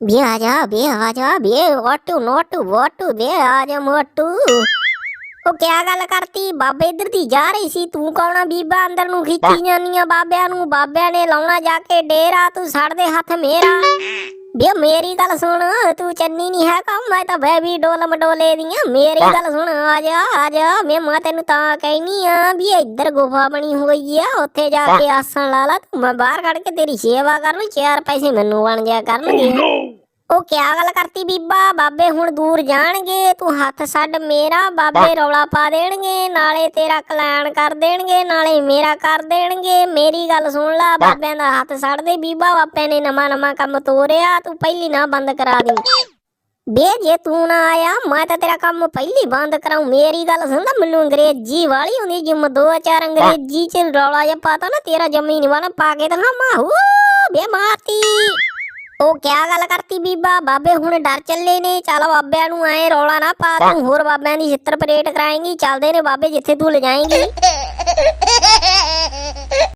ਆ ਬੇ ਆ ਜਾ ਬੇ ਵਾਟੂ ਨੋਟੂ ਵਾਟੂ ਬੇ ਆ ਜਾ ਮੋਟੂ ਉਹ ਕਿਆ ਗੱਲ ਕਰਤੀ ਬਾਬੇ ਇੱਧਰ ਦੀ ਜਾ ਰਹੀ ਸੀ ਤੂੰ ਕੌਣਾ ਬੀਬਾ ਅੰਦਰ ਨੂੰ ਖਿੱਚੀ ਜਾਂਦੀਆਂ ਬਾਬਿਆਂ ਨੂੰ ਬਾਬਿਆਂ ਨੇ ਲਾਉਣਾ ਜਾ ਕੇ ਡੇਰਾ ਤੂੰ ਛੱਡ ਦੇ ਹੱਥ ਮੇਰਾ ਬੇ ਮੇਰੀ ਗੱਲ ਸੁਣ ਤੂੰ ਚੰਨੀ ਨਹੀਂ ਹੈ ਕੰਮ ਮੈਂ ਤਾਂ ਬੈਬੀ ਡੋਲ ਮਡੋਲੇ ਦੀਆਂ। ਮੇਰੀ ਗੱਲ ਸੁਣ ਆ ਜਾ ਆ ਜਾ ਮੈਂ ਮਾਂ ਤੈਨੂੰ ਤਾਂ ਕਹਿਨੀ ਆ ਵੀ ਇੱਧਰ ਗੁਫਾ ਬਣੀ ਹੋਈ ਆ ਉੱਥੇ ਜਾ ਕੇ ਆਸਣ ਲਾ ਲਾ ਤੂੰ ਮੈਂ ਬਾਹਰ ਕੱਢ ਕੇ ਤੇਰੀ ਸੇਵਾ ਕਰ ਲੂੰ ਚਾਰ ਪੈਸੇ ਮੈਨੂੰ ਬਣ ਜਾ ਕਰਨਗੇ। ਉਹ ਕਿਆ ਗੱਲ ਕਰਤੀ ਬੀਬਾ? ਬਾਬੇ ਹੁਣ ਦੂਰ ਜਾਣਗੇ ਤੂੰ ਹੱਥ ਛੱਡ ਮੇਰਾ ਬਾਬੇ ਰੌਲਾ ਪਾ ਦੇਣਗੇ ਨਾਲੇ ਤੇਰਾ ਕਲਿਆਣ ਕਰ ਦੇਣਗੇ ਨਾਲੇ ਮੇਰਾ ਕਰ ਦੇਣਗੇ। ਮੇਰੀ ਗੱਲ ਸੁਣ ਲੈ ਬਾਬਿਆਂ ਦਾ ਹੱਥ ਛੱਡ ਦੇ ਬੀਬਾ ਬਾਪੇ ਨੇ ਨਵਾਂ ਨਵਾਂ ਕੰਮ ਤੋਰਿਆ ਤੂੰ ਪਹਿਲੀ ਨਾ ਬੰਦ ਕਰਾ ਦੇ। ਬੇ ਜੇ ਤੂੰ ਨਾ ਆਇਆ ਮੈਂ ਤਾਂ ਤੇਰਾ ਕੰਮ ਪਹਿਲੀ ਬੰਦ ਕਰਾਉ ਮੇਰੀ ਗੱਲ ਸੁਣ ਲੈ ਮੈਨੂੰ ਅੰਗਰੇਜ਼ੀ ਵਾਲੀ ਹੁੰਦੀ ਜਿਮ ਦੋ ਚਾਰ ਅੰਗਰੇਜ਼ੀ ਚ ਰੌਲਾ ਜਿਹਾ ਪਾਤਾ ਨਾ ਤੇਰਾ ਜ਼ਮੀਨ ਵਾਲਾ ਪਾ ਕੇ ਤਾਂ ਮਾਹੂ ਬੇ ਮਾਰਤੀ। ਉਹ ਕਿਆ ਗੱਲ ਕਰਤੀ ਬੀਬਾ? ਬਾਬੇ ਹੁਣ ਡਰ ਚੱਲੇ ਨੇ। ਚੱਲ ਬਾਬਿਆਂ ਨੂੰ ਐ ਰੌਲਾ ਨਾ ਪਾ। ਤੂੰ ਹੋਰ ਬਾਬਿਆਂ ਦੀ ਛਿੱਤਰ ਪਰੇਡ ਕਰਾਏਂਗੀ। ਚੱਲਦੇ ਨੇ ਬਾਬੇ ਜਿੱਥੇ ਤੂੰ ਲਿਜਾਏਂਗੀ।